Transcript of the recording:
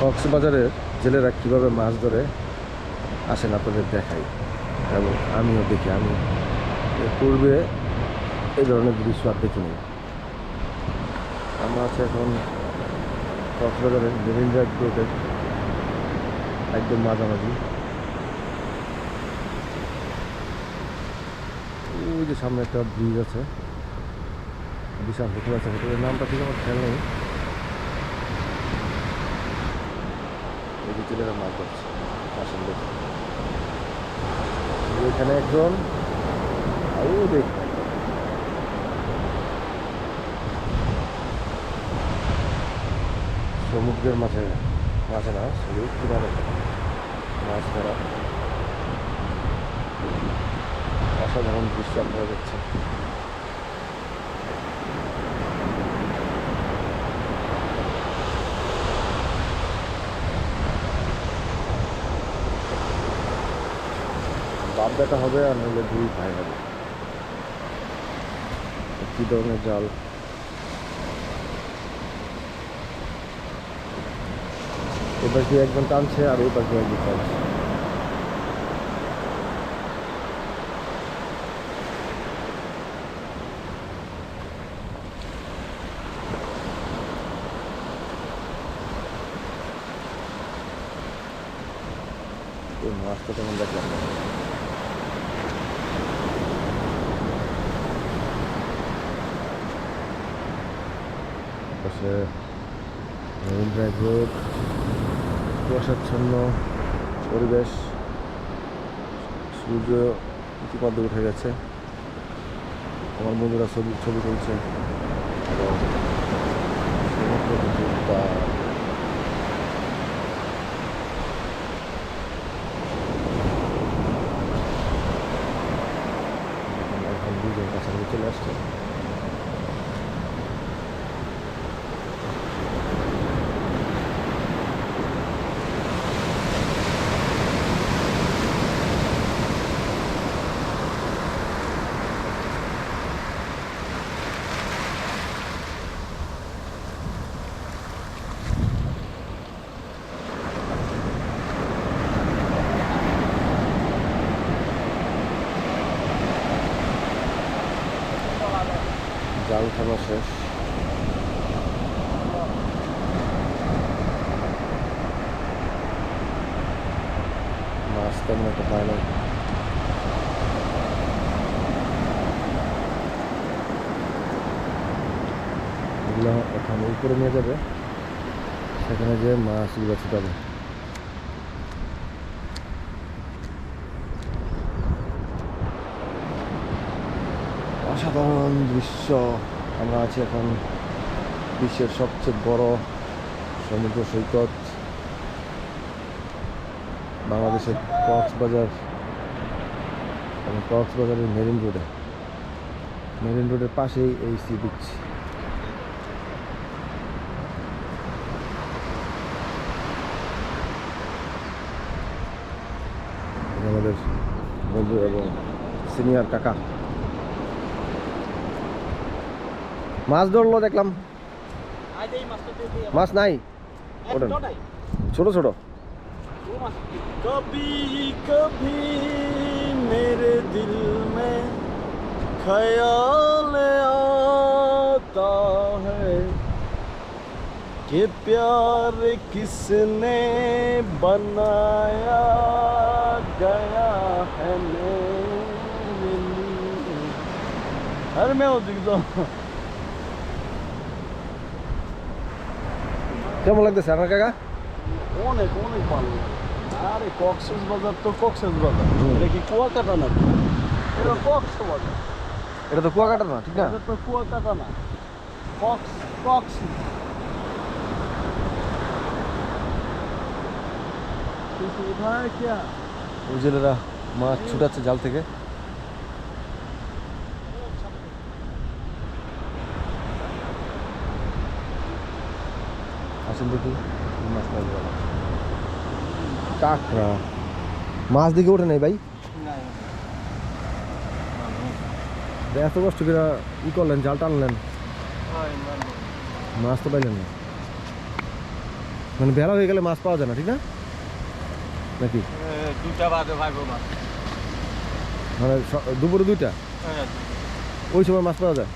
কক্সবাজারের জেলেরা কীভাবে মাছ ধরে আসেন আপনাদের দেখাই। এবং আমিও দেখি, আমি পূর্বে এই ধরনের দৃশ্য আর দেখিনি। আমরা আছি এখন কক্সবাজারের মেরিন ড্রাইভ রোডের একদম মাঝামাঝি। ওই যে সামনে একটা ব্রিজ আছে, বিশাল হোটেল আছে, হোটেলের নামটা ঠিক আমার খেয়াল নেই। এই ছেলেরা মাছ ধরছে আসেন এখানে একজন ও দেখ। সমুদ্রের মাঝে মাঝে না কিনারে। মাছ ধরা। অসাধারণ দৃশ্য আপনারা দেখছেন। বাপ বেটা হবে আর নইলে দুই ভাই হবে। কি ধরনের জাল? এবার কি একজন টানছে আর ওই পাশে একজন টানছে। মাছটা তেমন দেখলাম? না পাশে মেরিন ড্রাইভ রোড, কুয়াশাচ্ছন্ন পরিবেশ, সূর্য ইতিমধ্যে উঠে গেছে। আমার বন্ধুরা ছবি ছবি তুলছে। এবং সমুদ্র জাল খাওয়া শেষ। মাছ তেমন একটা পায় না এগুলো এখন উপরে নিয়ে যাবে। সেখানে যে মাছগুলো ছুটাবে। অসাধারণ দৃশ্য আমরা আছি এখন বিশ্বের সবচেয়ে বড় সমুদ্র সৈকত, বাংলাদেশের কক্সবাজার এবং কক্সবাজারের মেরিন রোডে। মেরিন রোডের পাশেই এই সি বিচ। আমাদের বন্ধু এবং সিনিয়র কাকা। মাছ ধরলো দেখলাম মাছ নাই ওঠেন ছোট ছোট कभी कभी मेरे दिल में ख्याल आता है कि प्यार किसने बनाया गया है मेरे लिए अरे मैं हो दिखता কেমন লাগতেছে আপনার কাকা? অনেক অনেক ভালো আরে কক্সেস বাজার তো কক্সেস বাজার। এটা কি কুয়াকাটা না এটা কক্স বাজার। এটা তো কুয়াকাটা না ঠিক না? এটা তো কুয়াকাটা না। Cox Cox. ওই জেলেরা মাছ ছুটাচ্ছে জাল থেকে। আসেন দেখি। কাঁকড়া। মাছ দিকে ওঠে নাই ভাই? এত কষ্ট করে ই করলেন জাল টানলেন? মাছ তো পাইলেন না। মানে বেলা হয়ে গেলে মাছ পাওয়া যায় না ঠিক না? নাকি? দুটা বাজে ভাইবো মাছ মানে দুপুরে দুইটা? হ্যাঁ ওই সময় মাছ পাওয়া যায়?